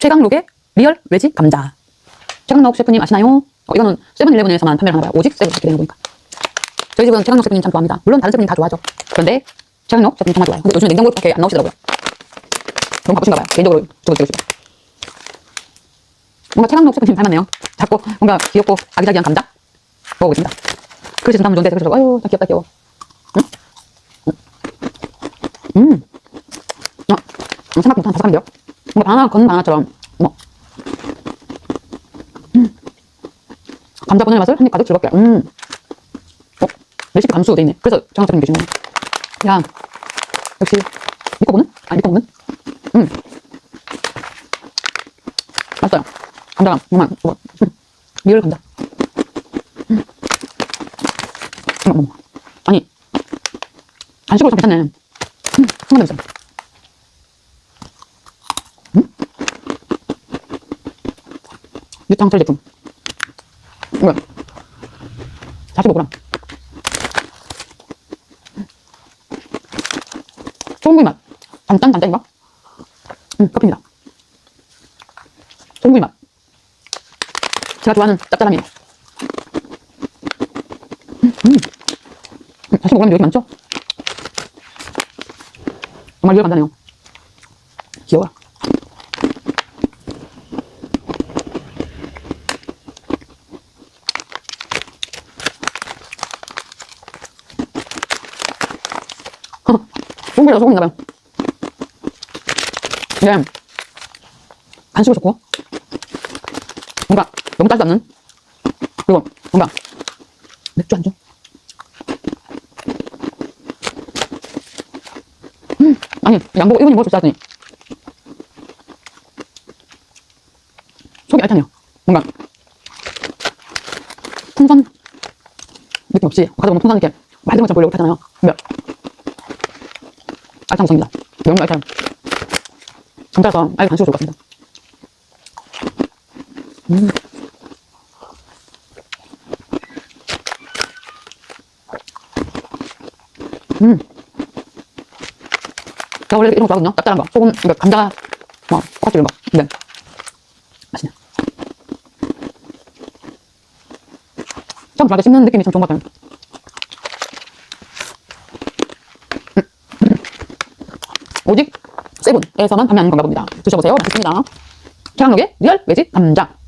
최강록의 리얼 외지 감자. 최강록 셰프님 아시나요? 어, 이거는 세븐일레븐에서만 판매를 하나 봐요. 오직 세븐 이렇게 되는 거니까. 저희 집은 최강록 셰프님 참 좋아합니다. 물론 다른 셰프님 다 좋아하죠. 그런데 최강록 셰프님 정말 좋아요. 근데 요즘에 냉장고에 안 나오시더라고요. 너무 바쁘신가 봐요. 개인적으로 저거 찍고 싶어요. 뭔가 최강록 셰프님 닮았네요. 자꾸 뭔가 귀엽고 아기자기한 감자 먹어보겠습니다. 그릇이 담으면 좋은데 그래서 아유 다 귀엽다 귀여워. 응? 음. 어, 음, 생각보다 바삭한데요? 뭐 바나나 건 바나나처럼 뭐 음. 감자 본연의 맛을 한입 가득 즐겁게 음. 어? 레시피 감수 돼 있네 그래서 장학사님 계시네 야 역시 믿고 보는? 아니 믿고 보는? 음. 맛있어요 감자가 정말 뭐, 미를 감자 음. 아니 간식으로 참 괜찮네 음. 한번 더 있어요 6탕 설제품 뭐야? 45g 소금구이 맛. 단짠 단짠인가? 음 커피입니다. 소금구이 맛. 제가 좋아하는 짭짤함이에요. 음. 음. 45g 여기 많죠? 정말 이해가 간다네요. 귀여워 소금이라 소금인가봐요. 네. 간식으로 좋고, 뭔가 너무 짜지 않는, 그리고 뭔가 맥주 안주? 음, 아니, 양보고 1분이 먹을 수 있다더니 속이 알타네요. 뭔가 풍선 느낌 없이 과자 보면 풍선 이렇게 맑은 것처럼 보이려고 하잖아요. 근데 알찬 구성입니다. 너무 알찬. 감자서 아예 간식으로 좋을 것 같습니다. 음. 음. 제가 원래 이런 거 좋아하거든요. 짭짤한 거. 소금, 그러니까 감자, 뭐, 코카스 이런 거. 근데, 맛있네. 처음 들어갈 때 씹는 느낌이 참 좋은 것 같아요. 오직 세븐에서만 판매하는 건가 봅니다. 드셔보세요. 맛있습니다. 최강록의 리얼 외지 감자.